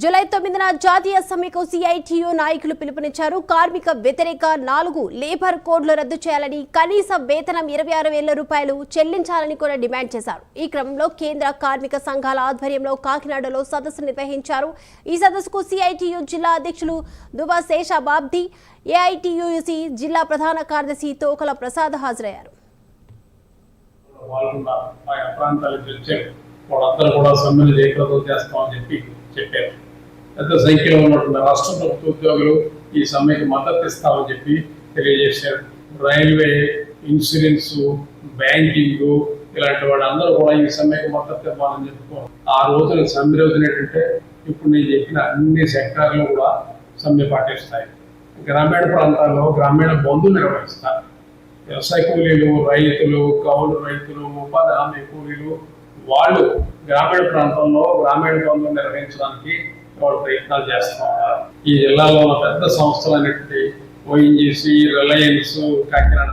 July తొమ్మిదిన జాతీయ సమ్మెకు సిఐటియు నాయకులు పిలుపునిచ్చారు. కార్మిక వ్యతిరేక నాలుగు లేబర్ కోడ్లు రద్దు చేయాలని కనీస వేతనం ఇరవై ఆరు వేల రూపాయలు చెల్లించాలని కూడా డిమాండ్ చేశారు. ఈ క్రమంలో కేంద్ర కార్మిక సంఘాల ఆధ్వర్యంలో కాకినాడలో సదస్సు నిర్వహించారు. ఈ సదస్సుకు సిఐటియు జిల్లా అధ్యక్షులు దుబా శేషాబాబ్ది ఏఐటియుసి జిల్లా ప్రధాన కార్యదర్శి తోకల ప్రసాద్ హాజరయ్యారు. వాళ్ళందరూ కూడా జయప్రదం చేస్తామని చెప్పి చెప్పారు. పెద్ద సంఖ్యలో ఉన్నటువంటి రాష్ట్ర ప్రభుత్వ ఉద్యోగులు ఈ సమ్మెకి మద్దతు ఇస్తామని చెప్పి తెలియజేశారు. రైల్వే ఇన్సూరెన్స్ బ్యాంకింగ్ ఇలాంటి వాళ్ళందరూ కూడా ఈ సమ్మెకి మద్దతు ఇవ్వాలని చెప్పుకోవాలి. ఆ రోజున సమ్మె రోజున ఏంటంటే ఇప్పుడు నేను చెప్పిన అన్ని సెక్టార్లు కూడా సమ్మె పాటిస్తాయి. గ్రామీణ ప్రాంతాల్లో గ్రామీణ బంధువులు నిర్వహిస్తారు. వ్యవసాయ కూలీలు రైతులు కౌలు రైతులు ఉపాధి హామీ కూలీలు వాళ్ళు గ్రామీణ ప్రాంతంలో గ్రామీణ బంధువులు నిర్వహించడానికి వాళ్ళు ప్రయత్నాలు చేస్తూ ఉన్నారు. ఈ జిల్లాలో ఉన్న పెద్ద సంస్థలు అనేటువంటి ఓఎన్జీసీ రిలయన్స్ కాకినాడ.